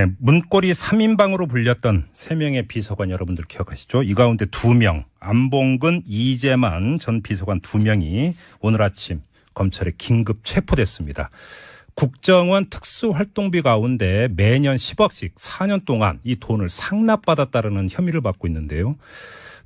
네, 문고리 3인방으로 불렸던 3명의 비서관 여러분들 기억하시죠? 이 가운데 2명, 안봉근, 이재만 전 비서관 2명이 오늘 아침 검찰에 긴급 체포됐습니다. 국정원 특수활동비 가운데 매년 10억씩 4년 동안 이 돈을 상납받았다는 혐의를 받고 있는데요.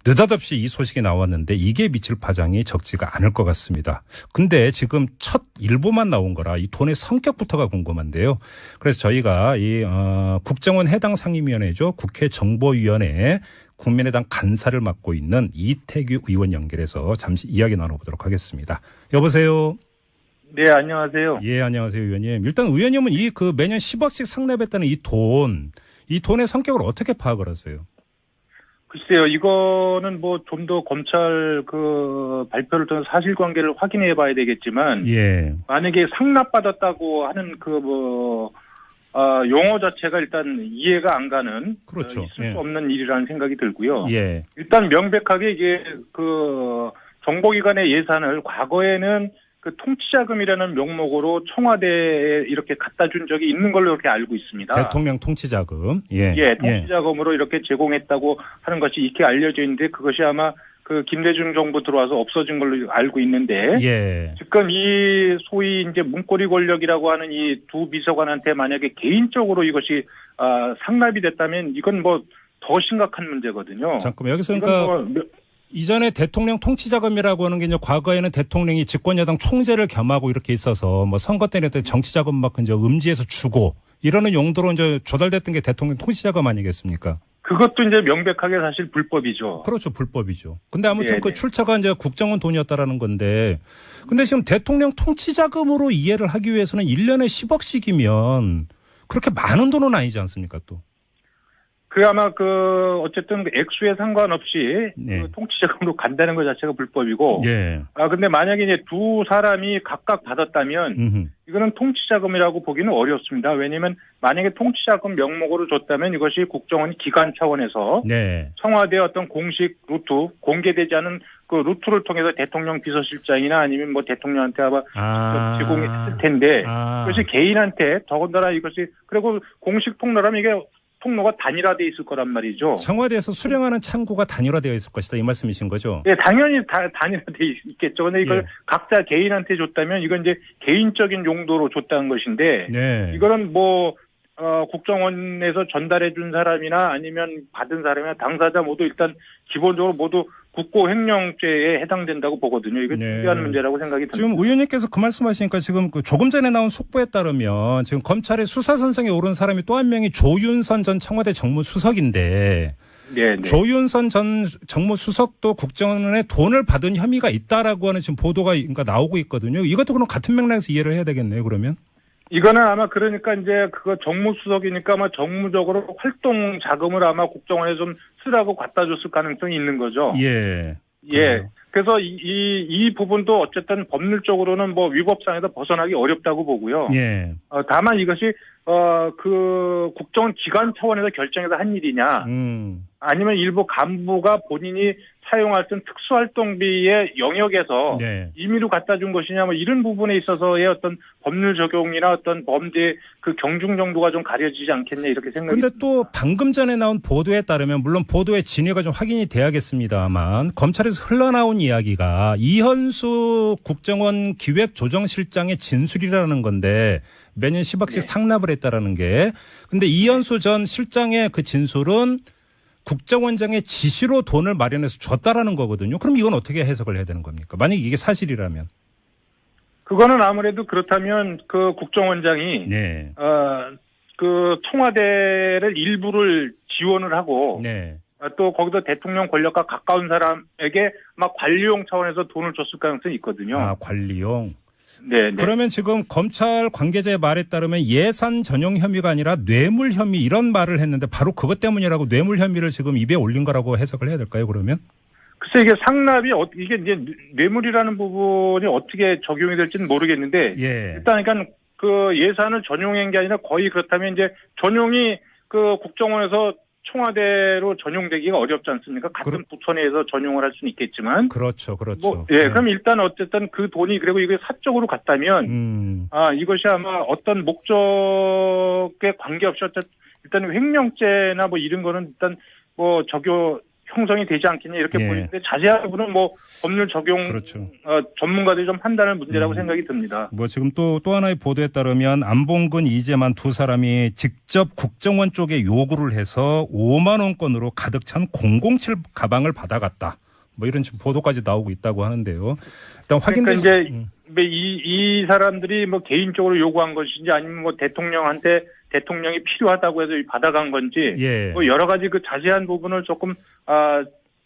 느닷없이 이 소식이 나왔는데 이게 미칠 파장이 적지가 않을 것 같습니다. 근데 지금 첫 일보만 나온 거라 이 돈의 성격부터가 궁금한데요. 그래서 저희가 이 어, 국정원 해당 상임위원회죠. 국회 정보위원회 국민의당 간사를 맡고 있는 이태규 의원 연결해서 잠시 이야기 나눠보도록 하겠습니다. 여보세요. 네, 안녕하세요. 예, 안녕하세요, 의원님. 일단 의원님은 이 그 매년 10억씩 상납했다는 이 돈, 이 돈의 성격을 어떻게 파악을 하세요? 글쎄요, 이거는 뭐 좀 더 검찰 그 발표를 통해 사실관계를 확인해 봐야 되겠지만, 예. 만약에 상납받았다고 하는 그 뭐, 아, 용어 자체가 일단 이해가 안 가는. 그렇죠. 어, 있을 예. 수 없는 일이라는 생각이 들고요. 예. 일단 명백하게 이게 그 정보기관의 예산을 과거에는 그 통치자금이라는 명목으로 청와대에 이렇게 갖다 준 적이 있는 걸로 이렇게 알고 있습니다. 대통령 통치자금. 예. 예, 통치자금으로 이렇게 제공했다고 하는 것이 이렇게 알려져 있는데 그것이 아마 그 김대중 정부 들어와서 없어진 걸로 알고 있는데 예. 지금 이 소위 이제 문고리 권력이라고 하는 이 두 비서관한테 만약에 개인적으로 이것이 아, 상납이 됐다면 이건 뭐 더 심각한 문제거든요. 잠깐만 여기서 그러니까 뭐 몇- 이전에 대통령 통치 자금이라고 하는 게 이제 과거에는 대통령이 집권 여당 총재를 겸하고 이렇게 있어서 뭐 선거 때는 정치 자금 막 이제 음지에서 주고 이러는 용도로 이제 조달됐던 게 대통령 통치 자금 아니겠습니까? 그것도 이제 명백하게 사실 불법이죠. 그렇죠. 불법이죠. 근데 아무튼 네, 그 네. 출처가 이제 국정원 돈이었다라는 건데 근데 지금 대통령 통치 자금으로 이해를 하기 위해서는 1년에 10억씩이면 그렇게 많은 돈은 아니지 않습니까 또? 그 아마 그 어쨌든 그 액수에 상관없이 네. 그 통치자금으로 간다는 것 자체가 불법이고 예. 아 근데 만약에 이제 두 사람이 각각 받았다면 음흠. 이거는 통치자금이라고 보기는 어렵습니다. 왜냐하면 만약에 통치자금 명목으로 줬다면 이것이 국정원 기관 차원에서 네. 청와대 어떤 공식 루트 공개되지 않은 그 루트를 통해서 대통령 비서실장이나 아니면 뭐 대통령한테 아마 아. 제공했을 텐데 아. 그것이 개인한테 더군다나 이것이 그리고 공식 통로라면 이게 통로가 단일화돼 있을 거란 말이죠. 청와대에서 수령하는 창구가 단일화되어 있을 것이다 이 말씀이신 거죠? 예, 당연히 다 단일화돼 있- 있겠죠. 근데 이걸 예. 각자 개인한테 줬다면 이건 이제 개인적인 용도로 줬다는 것인데 네. 이거는 뭐 어, 국정원에서 전달해 준 사람이나 아니면 받은 사람이나 당사자 모두 일단 기본적으로 모두 국고 횡령죄에 해당된다고 보거든요. 이게 네. 중요한 문제라고 생각이 듭니다. 지금 의원님께서 그 말씀하시니까 지금 그 조금 전에 나온 속보에 따르면 지금 검찰의 수사 선상에 오른 사람이 또 한 명이 조윤선 전 청와대 정무수석인데 네, 네. 조윤선 전 정무수석도 국정원에 돈을 받은 혐의가 있다라고 하는 지금 보도가 그러니까 나오고 있거든요. 이것도 그럼 같은 맥락에서 이해를 해야 되겠네요. 그러면 이거는 아마 그러니까 이제 그거 정무수석이니까 아마 정무적으로 활동 자금을 아마 국정원에 좀 쓰라고 갖다 줬을 가능성이 있는 거죠. 예. 예. 그래요. 그래서 이, 이, 이 부분도 어쨌든 법률적으로는 뭐 위법상에서 벗어나기 어렵다고 보고요. 예. 어, 다만 이것이 어, 그 국정원 기관 차원에서 결정해서 한 일이냐 음. 아니면 일부 간부가 본인이 사용할 수 있는 특수활동비의 영역에서 네. 임의로 갖다 준 것이냐 뭐 이런 부분에 있어서의 어떤 법률 적용이나 어떤 범죄 그 경중 정도가 좀 가려지지 않겠냐 이렇게 생각이 근데 또 방금 전에 나온 보도에 따르면 물론 보도의 진위가 좀 확인이 돼야겠습니다만 검찰에서 흘러나온 이야기가 이현수 국정원 기획조정실장의 진술이라는 건데 매년 10억씩 네. 상납을 했다라는 게 근데 이현수 전 실장의 그 진술은 국정원장의 지시로 돈을 마련해서 줬다라는 거거든요. 그럼 이건 어떻게 해석을 해야 되는 겁니까? 만약 이게 사실이라면. 그거는 아무래도 그렇다면 그 국정원장이 네. 어, 그 청와대를 일부를 지원을 하고 네. 어, 또 거기서 대통령 권력과 가까운 사람에게 막 관리용 차원에서 돈을 줬을 가능성이 있거든요. 아, 관리용. 네, 네. 그러면 지금 검찰 관계자의 말에 따르면 예산 전용 혐의가 아니라 뇌물 혐의 이런 말을 했는데 바로 그것 때문이라고 뇌물 혐의를 지금 입에 올린 거라고 해석을 해야 될까요? 그러면? 글쎄 이게 상납이 어- 이게 이제 뇌물이라는 부분이 어떻게 적용이 될지는 모르겠는데 예. 일단 그러니까 그 예산을 전용한 게 아니라 거의 그렇다면 이제 전용이 그 국정원에서 청와대로 전용되기가 어렵지 않습니까? 같은 그럼- 부처 내에서 전용을 할 수는 있겠지만 그렇죠. 그렇죠. 뭐 예, 그럼 일단 어쨌든 그 돈이 그리고 이게 사적으로 갔다면 음. 아 이것이 아마 어떤 목적에 관계없이 어쨌든 일단 횡령죄나 뭐 이런 거는 일단 뭐 적용 형성이 되지 않겠냐 이렇게 예. 보이는데 자세한 부분은 뭐 법률 적용 그렇죠. 어, 전문가들이 좀 판단할 문제라고 음. 생각이 듭니다. 뭐 지금 또또 하나의 보도에 따르면 안봉근 이재만 두 사람이 직접 국정원 쪽에 요구를 해서 5만 원권으로 가득 찬 007 가방을 받아갔다. 뭐 이런 보도까지 나오고 있다고 하는데요. 일단 확인된 그러니까 이제 음, 이, 이 사람들이 뭐 개인적으로 요구한 것인지 아니면 뭐 대통령한테 대통령이 필요하다고 해서 받아간 건지 예. 뭐 여러 가지 그 자세한 부분을 조금 아,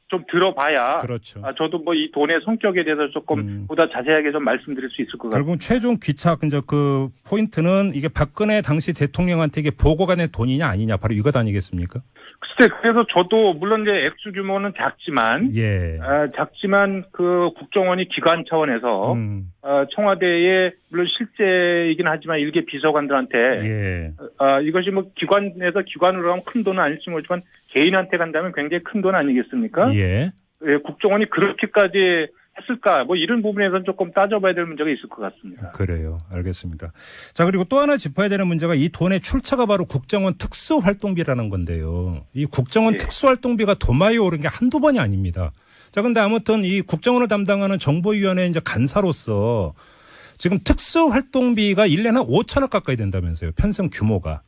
좀 들어봐야 그렇죠. 아, 저도 뭐 이 돈의 성격에 대해서 조금 음. 보다 자세하게 좀 말씀드릴 수 있을 것 같아요. 결국 최종 귀착 이제 그 포인트는 이게 박근혜 당시 대통령한테 이게 보고가 된 돈이냐 아니냐 바로 이것 아니겠습니까? 글쎄 그래서 저도 물론 이제 액수 규모는 작지만 예. 아, 작지만 그 국정원이 기관 차원에서 음, 어, 청와대에 물론 실제이긴 하지만 일개 비서관들한테 예. 아, 이것이 뭐 기관에서 기관으로 하면 큰 돈은 아닐지 모르지만 개인한테 간다면 굉장히 큰 돈 아니겠습니까? 예. 예, 국정원이 그렇게까지 했을까? 뭐 이런 부분에서는 조금 따져봐야 될 문제가 있을 것 같습니다. 그래요. 알겠습니다. 자, 그리고 또 하나 짚어야 되는 문제가 이 돈의 출처가 바로 국정원 특수활동비라는 건데요. 이 국정원 예. 특수활동비가 도마에 오른 게 한두 번이 아닙니다. 자, 근데 아무튼 이 국정원을 담당하는 정보위원회 이제 간사로서 지금 특수활동비가 1년에 한 5천억 가까이 된다면서요. 편성 규모가.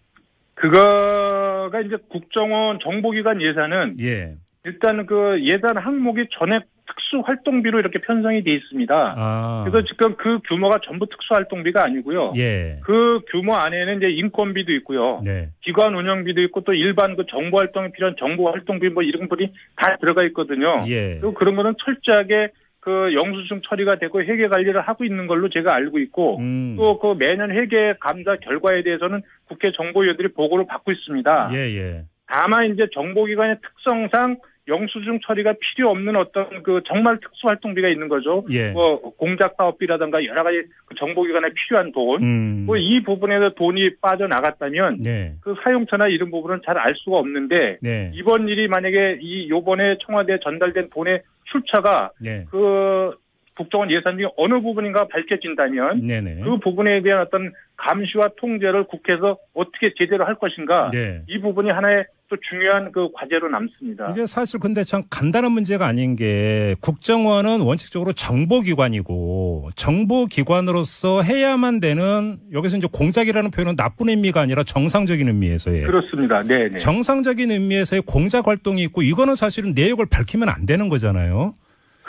그거가 이제 국정원 정보기관 예산은 예. 일단 그 예산 항목이 전액 특수활동비로 이렇게 편성이 돼 있습니다. 아. 그래서 지금 그 규모가 전부 특수활동비가 아니고요. 예. 그 규모 안에는 이제 인건비도 있고요. 네. 기관 운영비도 있고 또 일반 그 정보 활동에 필요한 정보 활동비 뭐 이런 분이 다 들어가 있거든요. 예. 그리고 그런 거는 철저하게 그 영수증 처리가 되고 회계 관리를 하고 있는 걸로 제가 알고 있고 음. 또그 매년 회계 감사 결과에 대해서는 국회 정보위원들이 보고를 받고 있습니다. 예, 예. 다만 이제 정보기관의 특성상 영수증 처리가 필요 없는 어떤 그 정말 특수 활동비가 있는 거죠. 예. 뭐 공작 사업비라든가 여러 가지 그 정보기관에 필요한 돈. 음. 뭐이 부분에서 돈이 빠져나갔다면 네. 그 사용처나 이런 부분은 잘 알 수가 없는데 네. 이번 일이 만약에 이 요번에 청와대에 전달된 돈의 출처가 네. 그 국정원 예산 중에 어느 부분인가 밝혀진다면 네네. 그 부분에 대한 어떤 감시와 통제를 국회에서 어떻게 제대로 할 것인가 네. 이 부분이 하나의 또 중요한 그 과제로 남습니다. 이게 사실 근데 참 간단한 문제가 아닌 게 국정원은 원칙적으로 정보기관이고 정보기관으로서 해야만 되는 여기서 이제 공작이라는 표현은 나쁜 의미가 아니라 정상적인 의미에서의 그렇습니다. 네, 네. 정상적인 의미에서의 공작 활동이 있고 이거는 사실은 내역을 밝히면 안 되는 거잖아요.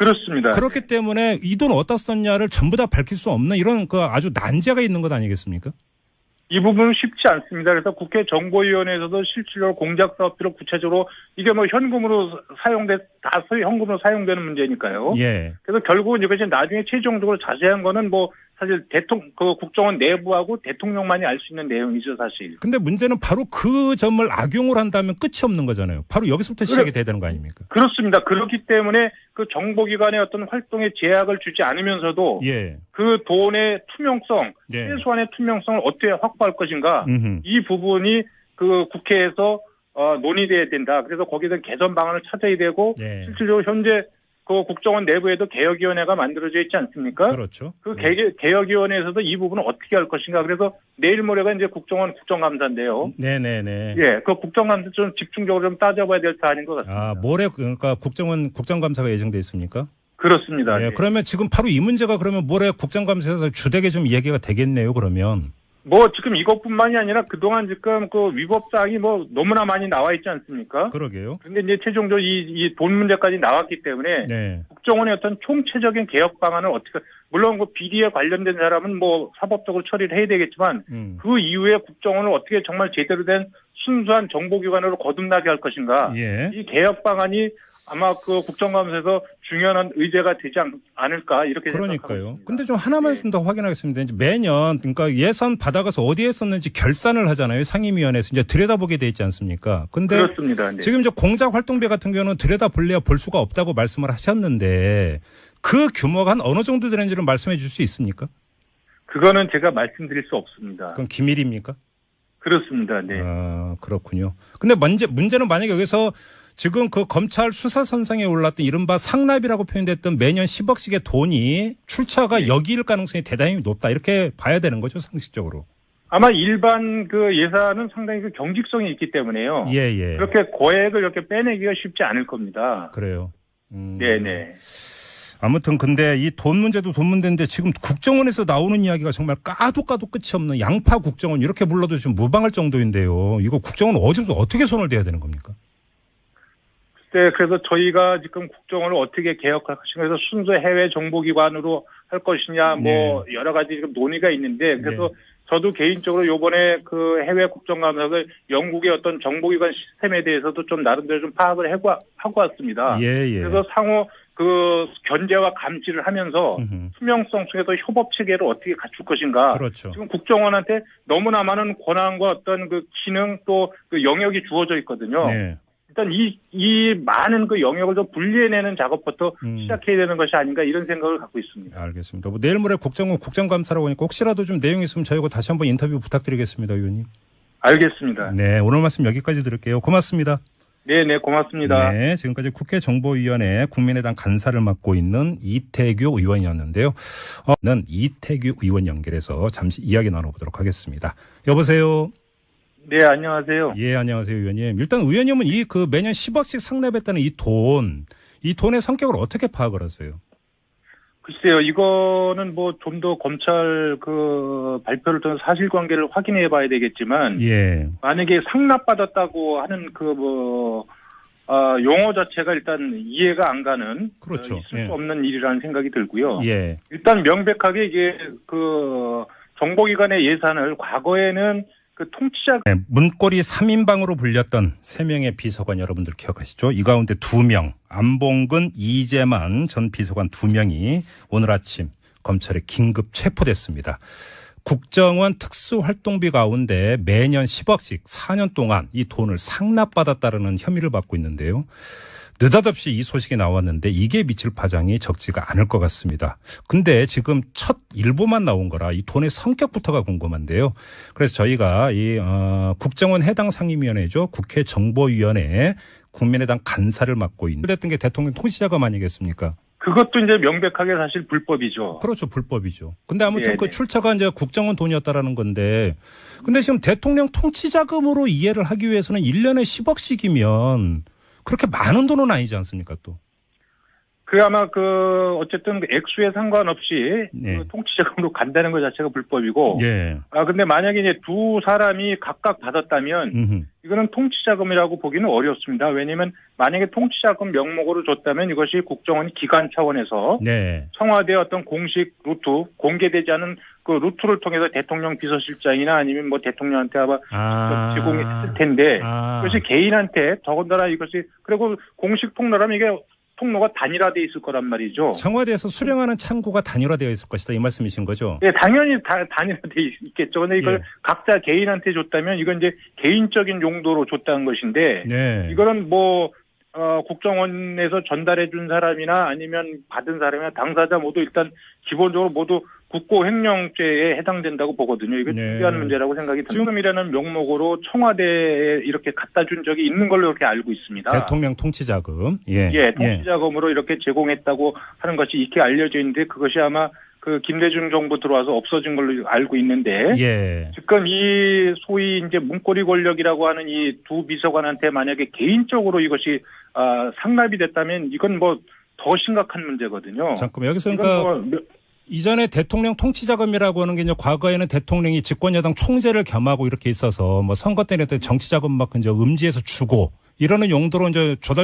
그렇습니다. 그렇기 때문에 이 돈 어디다 썼냐를 전부 다 밝힐 수 없는 이런 그 아주 난제가 있는 것 아니겠습니까? 이 부분은 쉽지 않습니다. 그래서 국회 정보위원회에서도 실질적으로 공작 사업비를 구체적으로 이게 뭐 현금으로 사용돼 다 현금으로 사용되는 문제니까요. 예. 그래서 결국은 이것이 나중에 최종적으로 자세한 거는 뭐 사실 대통령 그 국정원 내부하고 대통령만이 알 수 있는 내용이죠, 사실. 근데 문제는 바로 그 점을 악용을 한다면 끝이 없는 거잖아요. 바로 여기서부터 시작이 돼야 되는 거 아닙니까? 그렇습니다. 그렇기 때문에 그 정보기관의 어떤 활동에 제약을 주지 않으면서도 예. 그 돈의 투명성, 네. 최소한의 투명성을 어떻게 확보할 것인가 음흠. 이 부분이 그 국회에서 어, 논의돼야 된다. 그래서 거기에 대한 개선 방안을 찾아야 되고 네. 실질적으로 현재 그 국정원 내부에도 개혁위원회가 만들어져 있지 않습니까? 그렇죠. 그 개, 개혁위원회에서도 이 부분을 어떻게 할 것인가. 그래서 내일 모레가 이제 국정원 국정감사인데요. 네네네. 예, 그 국정감사 좀 집중적으로 좀 따져봐야 될 사안인 것 같습니다. 아, 모레 그러니까 국정원 국정감사가 예정돼 있습니까? 그렇습니다. 예, 예. 그러면 지금 바로 이 문제가 그러면 모레 국정감사에서 주되게 좀 얘기가 되겠네요. 그러면. 뭐 지금 이것뿐만이 아니라 그동안 지금 그 위법 사항이 뭐 너무나 많이 나와 있지 않습니까? 그러게요. 그런데 이제 최종적으로 이돈 문제까지 나왔기 때문에 네. 국정원의 어떤 총체적인 개혁 방안을 어떻게 물론 그 비리에 관련된 사람은 뭐 사법적으로 처리를 해야 되겠지만 음. 그 이후에 국정원을 어떻게 정말 제대로 된 순수한 정보기관으로 거듭나게 할 것인가 예. 이 개혁 방안이 아마 그 국정감사에서 중요한 의제가 되지 않, 않을까 이렇게 그러니까요. 근데 좀 하나만 네. 좀더 확인하겠습니다. 이제 매년 그러니까 예산 받아가서 어디에 썼는지 결산을 하잖아요. 상임위원회에서 이제 들여다보게 돼 있지 않습니까? 근데 그렇습니다. 네. 지금 이제 공작 활동비 같은 경우는 들여다볼래야 볼 수가 없다고 말씀을 하셨는데 그 규모가 한 어느 정도 되는지를 말씀해 줄 수 있습니까? 그거는 제가 말씀드릴 수 없습니다. 그건 기밀입니까? 그렇습니다. 네. 아, 그렇군요. 근데 문제, 문제는 만약에 여기서 지금 그 검찰 수사 선상에 올랐던 이른바 상납이라고 표현됐던 매년 10억씩의 돈이 출처가 네. 여기일 가능성이 대단히 높다. 이렇게 봐야 되는 거죠, 상식적으로. 아마 일반 그 예산은 상당히 그 경직성이 있기 때문에요. 예, 예. 그렇게 고액을 이렇게 빼내기가 쉽지 않을 겁니다. 그래요. 음. 네네. 아무튼 근데 이 돈 문제도 돈 문제인데 지금 국정원에서 나오는 이야기가 정말 까도 까도 끝이 없는 양파 국정원 이렇게 불러도 지금 무방할 정도인데요. 이거 국정원 어디서 어떻게 손을 대야 되는 겁니까? 네, 그래서 저희가 지금 국정원을 어떻게 개혁할 것인가 해서 순수 해외 정보기관으로 할 것이냐 뭐 여러 가지 지금 논의가 있는데 그래서 네. 저도 개인적으로 요번에 그 해외 국정감사를 영국의 어떤 정보기관 시스템에 대해서도 좀 나름대로 좀 파악을 하고, 하고 왔습니다. 예, 예. 그래서 상호 그 견제와 감시를 하면서 음흠. 투명성 속에서 협업 체계를 어떻게 갖출 것인가. 그렇죠. 지금 국정원한테 너무나 많은 권한과 어떤 그 기능 또 그 영역이 주어져 있거든요. 네. 일단 이, 이 많은 그 영역을 좀 분리해내는 작업부터 음. 시작해야 되는 것이 아닌가 이런 생각을 갖고 있습니다. 알겠습니다. 뭐 내일 모레 국정원 국정감사라고 하니까 혹시라도 좀 내용이 있으면 저희가 다시 한번 인터뷰 부탁드리겠습니다, 의원님. 알겠습니다. 네, 오늘 말씀 여기까지 들을게요. 고맙습니다. 네, 네, 고맙습니다. 네, 지금까지 국회 정보위원회 국민의당 간사를 맡고 있는 이태규 의원이었는데요. 어, 는 이태규 의원 연결해서 잠시 이야기 나눠보도록 하겠습니다. 여보세요. 네, 안녕하세요. 예, 안녕하세요, 의원님. 일단 의원님은 이 그 매년 10억씩 상납했다는 이 돈, 이 돈의 성격을 어떻게 파악을 하세요? 글쎄요, 이거는 뭐 좀 더 검찰 그 발표를 통해 사실관계를 확인해 봐야 되겠지만 예, 만약에 상납받았다고 하는 그 뭐 아, 용어 자체가 일단 이해가 안 가는 그렇죠. 어, 있을 예. 수 없는 일이라는 생각이 들고요. 예, 일단 명백하게 이게 그 정보기관의 예산을 과거에는 그 통치자 네, 문고리 3인방으로 불렸던 3명의 비서관 여러분들 기억하시죠? 이 가운데 2명, 안봉근, 이재만 전 비서관 2명이 오늘 아침 검찰에 긴급 체포됐습니다. 국정원 특수활동비 가운데 매년 10억씩 4년 동안 이 돈을 상납받았다는 혐의를 받고 있는데요. 느닷없이 이 소식이 나왔는데 이게 미칠 파장이 적지가 않을 것 같습니다. 근데 지금 첫 일보만 나온 거라 이 돈의 성격부터가 궁금한데요. 그래서 저희가 이 어, 국정원 해당 상임위원회죠. 국회 정보위원회 국민의당 간사를 맡고 있는 됐던 게 대통령 통치자금 아니겠습니까? 그것도 이제 명백하게 사실 불법이죠. 그렇죠. 불법이죠. 근데 아무튼 예, 그 네. 출처가 이제 국정원 돈이었다라는 건데 근데 지금 대통령 통치자금으로 이해를 하기 위해서는 1년에 10억씩이면 그렇게 많은 돈은 아니지 않습니까 또. 그 아마 그 어쨌든 그 액수에 상관없이 네. 그 통치자금으로 간다는 것 자체가 불법이고 예. 아 근데 만약에 이제 두 사람이 각각 받았다면 음흠. 이거는 통치자금이라고 보기는 어렵습니다. 왜냐하면 만약에 통치자금 명목으로 줬다면 이것이 국정원 기관 차원에서 네. 청와대 어떤 공식 루트 공개되지 않은 그 루트를 통해서 대통령 비서실장이나 아니면 뭐 대통령한테 아마 아. 제공했을 텐데 아. 그것이 개인한테 더군다나 이것이 그리고 공식 통로라면 이게 통로가 단일화돼 있을 거란 말이죠. 청와대에서 수령하는 창구가 단일화되어 있을 것이다 이 말씀이신 거죠? 예, 당연히 다 단일화돼 있- 있겠죠. 근데 이걸 예. 각자 개인한테 줬다면 이건 이제 개인적인 용도로 줬다는 것인데 네. 이거는 뭐 어, 국정원에서 전달해 준 사람이나 아니면 받은 사람이나 당사자 모두 일단 기본적으로 모두 국고 횡령죄에 해당된다고 보거든요. 이게 네. 중요한 문제라고 생각이 듭니다. 지금이라는 명목으로 청와대에 이렇게 갖다 준 적이 있는 걸로 이렇게 알고 있습니다. 대통령 통치자금. 예. 예, 통치자금으로 이렇게 제공했다고 하는 것이 이렇게 알려져 있는데 그것이 아마 그 김대중 정부 들어와서 없어진 걸로 알고 있는데 예. 지금 이 소위 이제 문고리 권력이라고 하는 이 두 비서관한테 만약에 개인적으로 이것이 아, 상납이 됐다면 이건 뭐 더 심각한 문제거든요. 잠깐만 여기서 그러니까 뭐 몇- 이전에 대통령 통치 자금이라고 하는 게 이제 과거에는 대통령이 집권 여당 총재를 겸하고 이렇게 있어서 뭐 선거 때는 정치 자금 막 이제 음지에서 주고 이러는 용도로 이제 조달